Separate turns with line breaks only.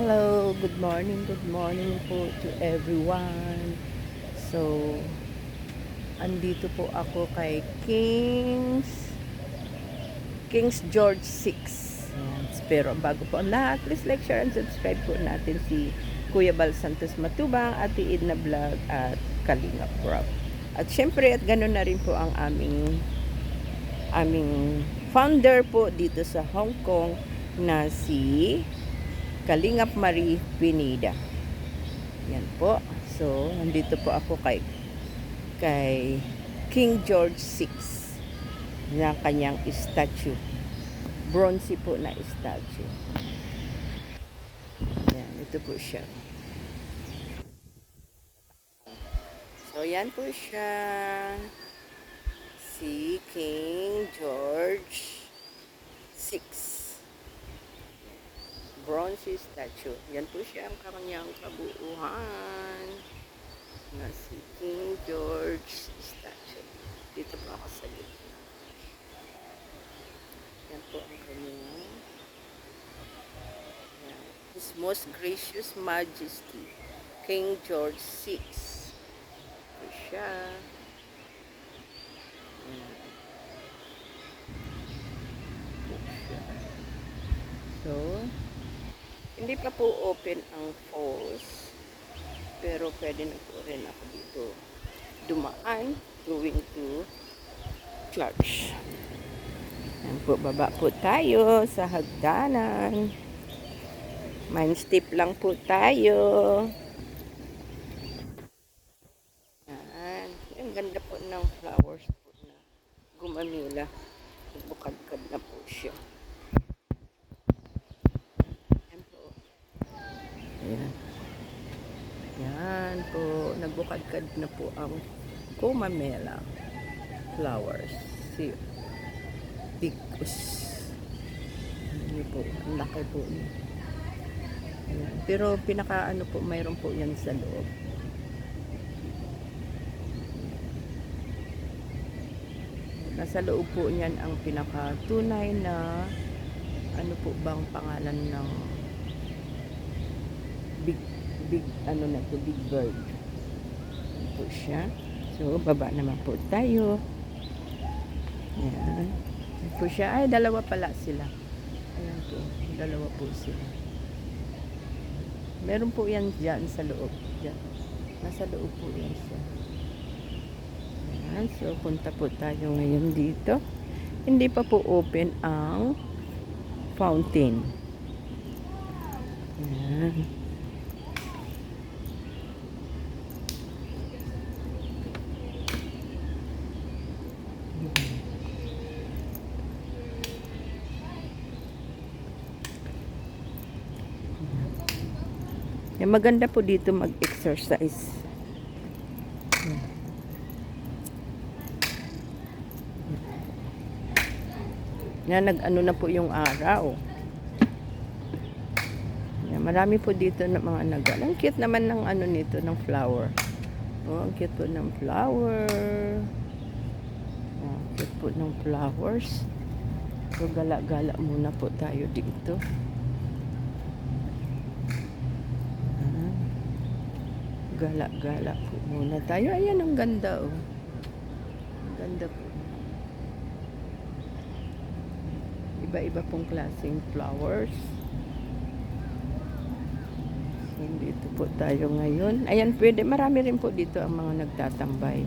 Hello, good morning, good morning po to everyone. So, andito po ako kay Kings Kings George 6. Ayan. Pero bago po ang lahat, please like, share, and subscribe po natin si Kuya Bal Santos Matubang, Ate Edna Vlog, at Kalinga Prop. At syempre, at ganoon na rin po ang aming aming founder po dito sa Hong Kong na si Kalingap Marie Pineda. Yan po. So, nandito po ako kay kay King George VI na kanyang statue. Bronze po na statue. Yan, ito po siya. So, yan po siya. Si King George VI bronze statue. Yan po siya ang kanyang kabuuhan na si King George statue. Dito po ako sa gitna. Yan po ang kanyang yan. His Most Gracious Majesty King George VI. Ito siya. Yan. Ito siya. So, hindi pa po open ang falls. Pero pwede na po rin ako dito dumaan going to church. Yan po, baba po tayo sa hagdanan. Mind step lang po tayo. Yan. Ang ganda po ng flowers po na gumamila. Bukad-kad na po siya. Yan po. Ayan. Yan po. Nagbukad-kad na po ang Kumamela flowers. Si Picus. Ano po. Ang laki po niya. Ayan. Pero pinaka ano po, mayroon po yan sa loob. Nasa loob po niyan ang pinaka tunay na ano po bang pangalan ng big big ano na to big bird. Yan po siya. So baba naman po tayo. Yan Yan po siya. Ay dalawa pala sila. Ayan po dalawa po sila. Meron po yan dyan sa loob. Dyan. nasa loob po yan siya. Ayan, so punta po tayo ngayon dito. Hindi pa po open ang fountain. Ayan. Yan, maganda po dito mag-exercise. Yan, nag-ano na po yung araw. Yan, marami po dito na mga nagal. Ang cute naman ng ano nito, ng flower. Oh, ang cute po ng flower. Oh, cute po ng flowers. So, gala-gala muna po tayo dito. Gala-gala po muna tayo. Ayan, ang ganda oh. Ang ganda po. iba-iba pong klaseng flowers. So, dito po tayo ngayon. Ayan, pwede. Marami rin po dito ang mga nagtatambay.